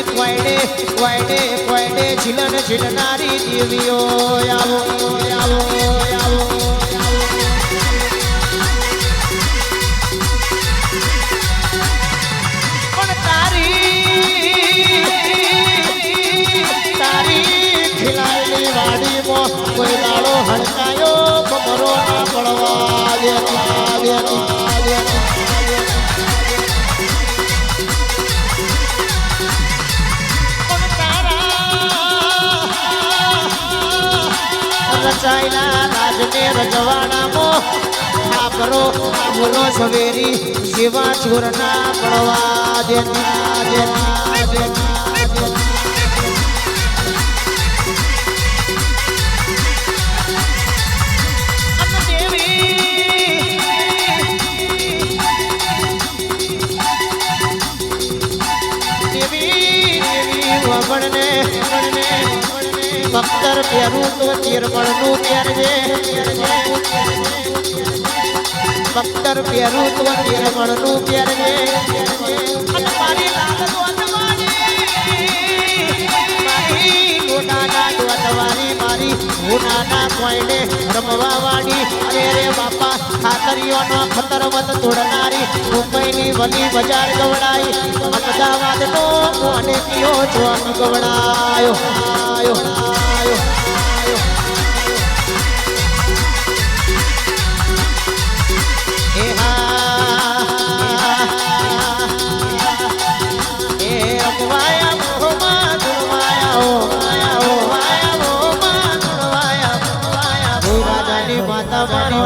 મારી કોયડે કોયડે કોયડે ઝીલન ઝીલનારી દેવીઓ આવો આવો આવો. કોઈ દાડો હડકાયો કમરો ના પડવા રચાયેલા રાજને રજવાડામાં ખાપરો બોલો સવેરી જેવા ચોરના પડવા દેના દેના દેતા બખ્તર પહેરું તો ચીરમણનું પહેરજે સપ્તર પહેરું તો ચીરમણનું પહેરજે અને મારી લાલ ગોડાના કોયડે રમવા વાળી અરે રે બાપા, ખાતરીઓનો ખતરવત તોડનારી મુંબઈની વલી બજાર ગવડાઈ. અમદાવાદનો કોને કયો જોન ગવડાયો? આયો આયો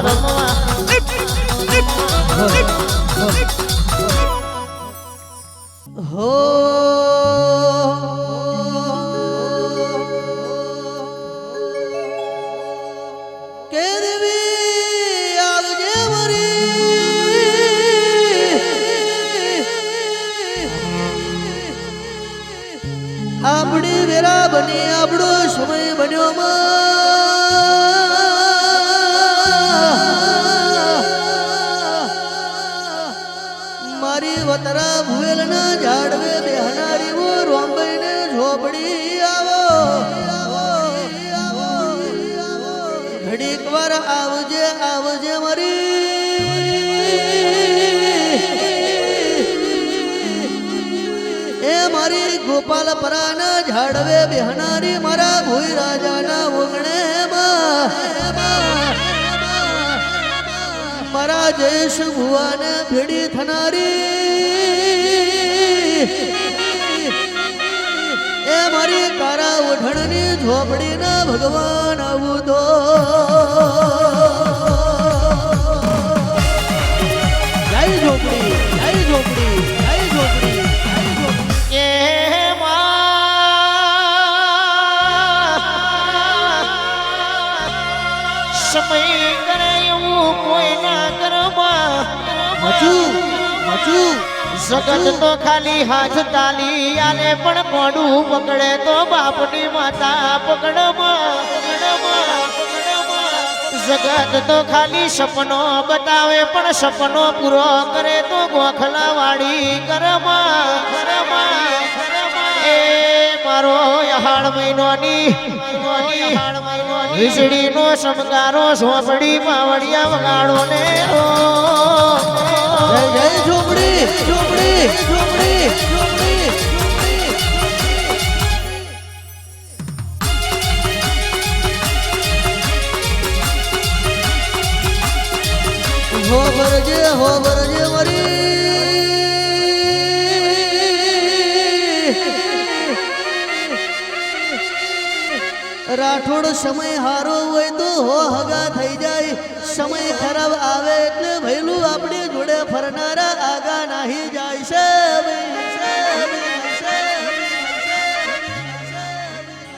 રમવા આપણી વેરા બની આપણો સમય બન્યો વતરા ભુવેલના ઝાડવે બેહનારી વો રોંબઈને ઝોપડી આવો. ઘડીક વાર આવજે આવજે મારી. એ મારી ગોપાલ પરાના ઝાડવે બેહનારી મારા ભુઈ રાજાના ઓગણે મારા જયેશ ભુવાને ભેડી થનારી. એ મારી કારા ઓઢણની ઝોપડીના ભગવાન આવું તો. જગત તો ખાલી હાથ તાલી આને પણ મોડું પકડે તો બાપની માતા પકડમાં. જગત તો ખાલી સપનો બતાવે પણ સપનો પૂરો કરે તો ગોખલા વાળી કરમાં એ મારો હાડ મહિનોની વીજળીનો સમગારો સોંપડી પાવડિયા વગાડો ને રો રાઠોડ સમય હારો હોય તો હો હગા થઈ જાય. સમય ખરાબ આવે એટલે જોડે ફરનારા આગા નાહી જાય છે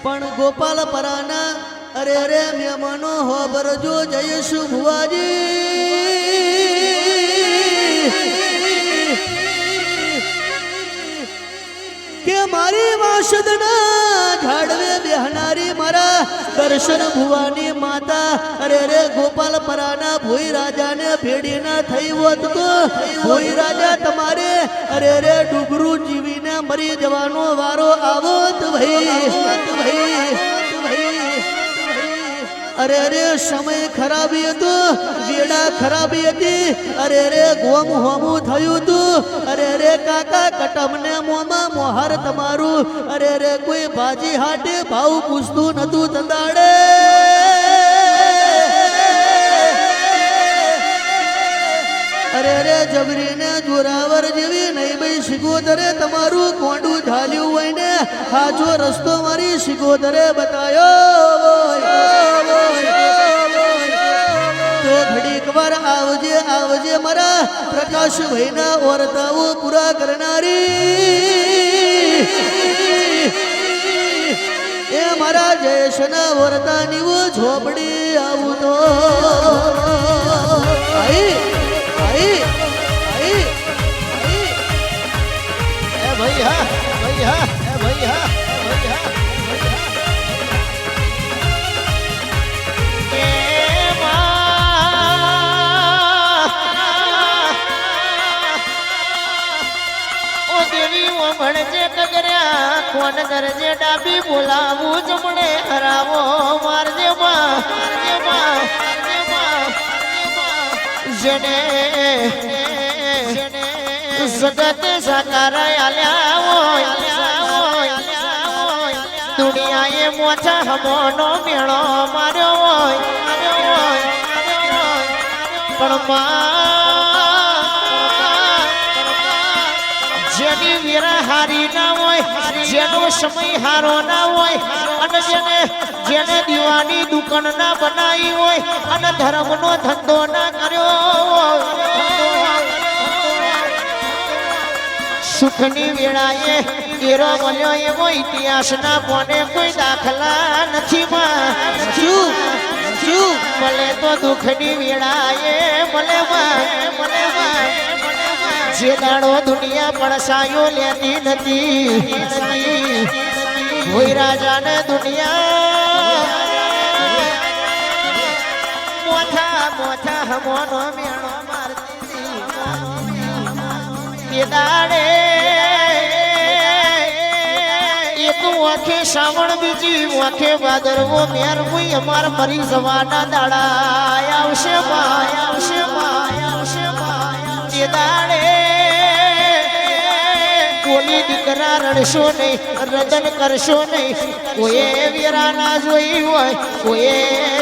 પણ ગોપાલ પરાના અરે અરે મહેમાનો હો બરજો જયશુ ભુવાજી. કે મારી વાસદના ઝાડવે બેહનારી મારા દર્શન ભુવાની માતા અરે રે ગોપાલ પરાના ભોઈ રાજાને ભેડીના થઈ હોત તો? ભોઈ રાજા તમારે, અરે રે ડુગરું જીવીને મરી જવાનો વારો આવોત ભાઈ. ભાઈ અરે રે સમય ખરાબી હતો, વેડા ખરાબી હતી. અરે રે ગોમ હોમું થયું તું. અરે રે કાકા કટમને મોમાં મોહાર તમારું. અરે રે કોઈ ભાજી હાટે ભાવ પૂછતું નતું તંદાડે અરે રે જબરીને જોરાવર જેવી નહીં ભાઈ શિગોદરે તમારું કોંડું ઝાલ્યું હોય ને, હાજો રસ્તો મારી શિગોદરે બતાયો તો આવજે આવજે મારા પ્રકાશ ભાઈના વર્તાઓ પૂરા કરનારી. એ મારા જયેશના વર્તાની ઝોપડી આવું તો. ઓ દેવી ઓ ભણજે કગર્યા કોણ દરજે ડાબી બોલાવું જમણે હરાવો મારજે મારજે જેને જગત સાકાર આલ્યા હોય દુનિયાએ મોછા હમોનો મેળો માર્યો હોય. પણ માં વીરા હારી ના હોય, જેનો સમય હારો ના હોય, અને જેને જેને દીવાની દુકાન ના બનાવી હોય, અને ધર્મનો ધંધો ના કર્યો સુખની વેળાએ કેરો મળ્યો એવો ઇતિહાસના કોને કોઈ દાખલા નથી માં. મળે તો દુઃખની વેળાએ મળે માં મળે માં. જે દાડો દુનિયા પડસાયો લેતી નથી. કોઈ રાજાને દુનિયા મોથા મોથા હમોનો મેણો મારતી એ દાડે એ તું આખે શ્રાવણ, બીજી આખે ભાદરવો મેર કોઈ અમાર મરી જવાના દાડા. આવશે માય આવશે માય આવશે માય દાડે કોની દીકરા રડશો નહીં રદન કરશો નહીં. કોઈએ વેરા ના જોઈ હોય, કોઈએ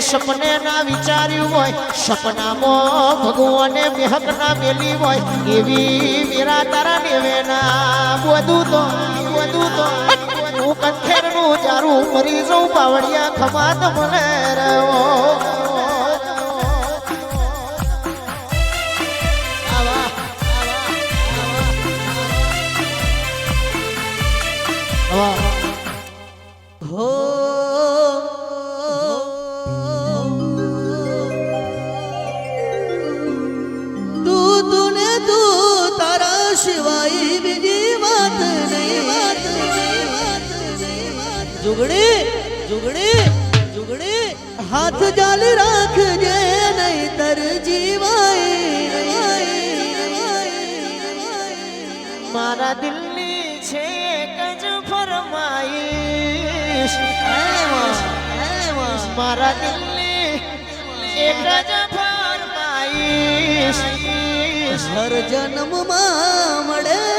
સપને ના વિચાર્યું હોય, સપનામાં ભગવાને મેહક ના મેલી હોય. એવી મેરા તારા દેવેના બધું તો બધું તો. હું કંઠેરનું જારું, મરી જઉં, બાવળિયા ખમાત મને રહો હો. તું તું નહીં, વાત જુગડી જુગડી જુગડી. હાથ જાલ રાખજે નહીં તર જીવાય મારા દિલની છે ફરમાઈશ મારા દિલની એક જ ફરમાઈશ હર જન્મમાં મળે